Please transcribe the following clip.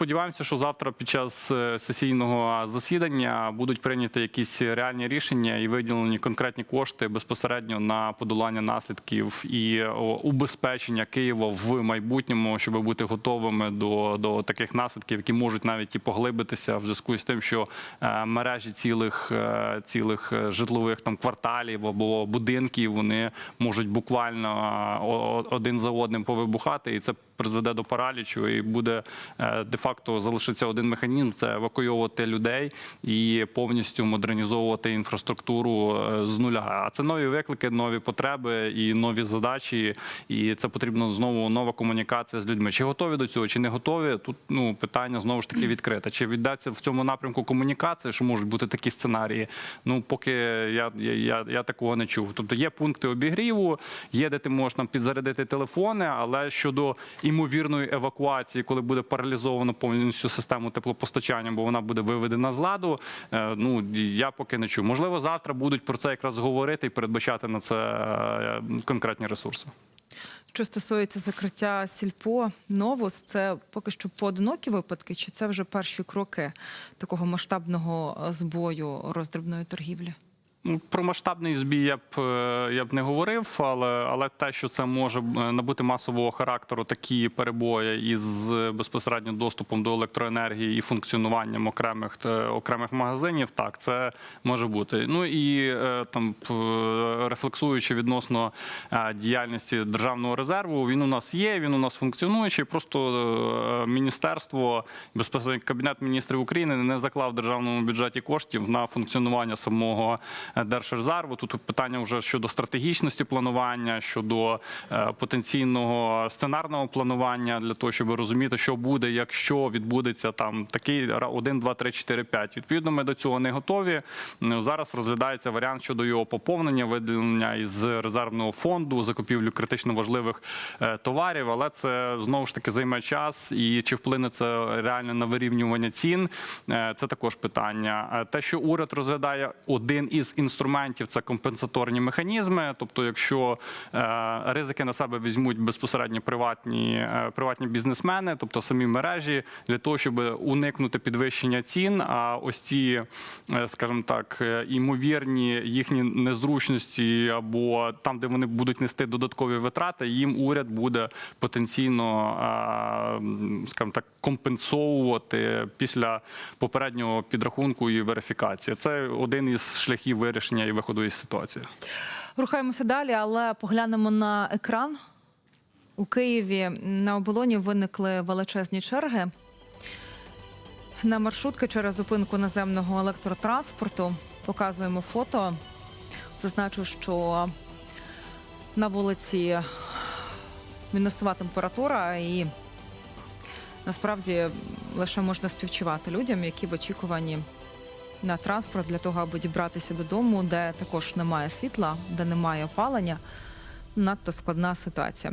сподіваємося, що завтра під час е, сесійного засідання будуть прийняті якісь реальні рішення і виділені конкретні кошти безпосередньо на подолання наслідків і убезпечення Києва в майбутньому, щоб бути готовими до, до таких наслідків, які можуть навіть і поглибитися в зв'язку з тим, що е, мережі цілих е, цілих житлових там кварталів або будинків вони можуть буквально один за одним повибухати, і це призведе до паралічу, і буде е, де-факто залишиться один механізм: це евакуйовувати людей і повністю модернізовувати інфраструктуру е, з нуля. А це нові виклики, нові потреби і нові задачі. І це потрібно знову нова комунікація з людьми. Чи готові до цього, чи не готові? Тут ну питання знову ж таки відкрите. Чи віддається в цьому напрямку комунікація, що можуть бути такі сценарії? Ну поки я, я, я, я такого не чув. Тобто є пункти обігріву, є де ти можеш там підзарядити телефони, але щодо імовірної евакуації, коли буде паралізовано повністю систему теплопостачання, бо вона буде виведена з ладу. е, Ну я поки не чув. Можливо, завтра будуть про це якраз говорити і передбачати на це е, конкретні ресурси. Що стосується закриття сільпо новус, це поки що поодинокі випадки, чи це вже перші кроки такого масштабного е, збою роздрібної торгівлі? Ну, Про масштабний збій я б е, я б не говорив, але але те, що це може е, набути масового характеру, такі перебої із е, безпосередньо доступом до електроенергії і функціонуванням окремих окремих магазинів, так це може бути. Ну і там рефлексуючи відносно діяльності державного резерву, він у нас є, він у нас функціонуючий. Просто міністерство безпосередньо кабінет міністрів України не заклав державному бюджеті коштів на функціонування самого держрезерву. Тут питання вже щодо стратегічності планування, щодо е, потенційного сценарного планування для того, щоб розуміти, що буде, якщо відбудеться там такий 1, 2, 3, 4, 5. Відповідно, ми до цього не готові. Зараз розглядається варіант щодо його поповнення, виділення із резервного фонду, закупівлю критично важливих е, товарів, але це знову ж таки займе час. І чи вплине це реально на вирівнювання цін? е, Це також питання. Те, що уряд розглядає один із інструментів, це компенсаторні механізми. Тобто, якщо е, ризики на себе візьмуть безпосередньо приватні, е, приватні бізнесмени, тобто самі мережі, для того, щоб уникнути підвищення цін. А ось ці, е, скажімо так, імовірні їхні незручності або там, де вони будуть нести додаткові витрати, їм уряд буде потенційно, скажімо так, компенсовувати після попереднього підрахунку і верифікації. Це один із шляхів вирішення і виходу із ситуації. Рухаємося далі, але поглянемо на екран. У Києві на оболоні виникли величезні черги. На маршрутки через зупинку наземного електротранспорту показуємо фото. Зазначу, що на вулиці мінусова температура, і насправді лише можна співчувати людям, які в очікуванні на транспорт для того, аби дібратися додому, де також немає світла, де немає опалення. Надто складна ситуація.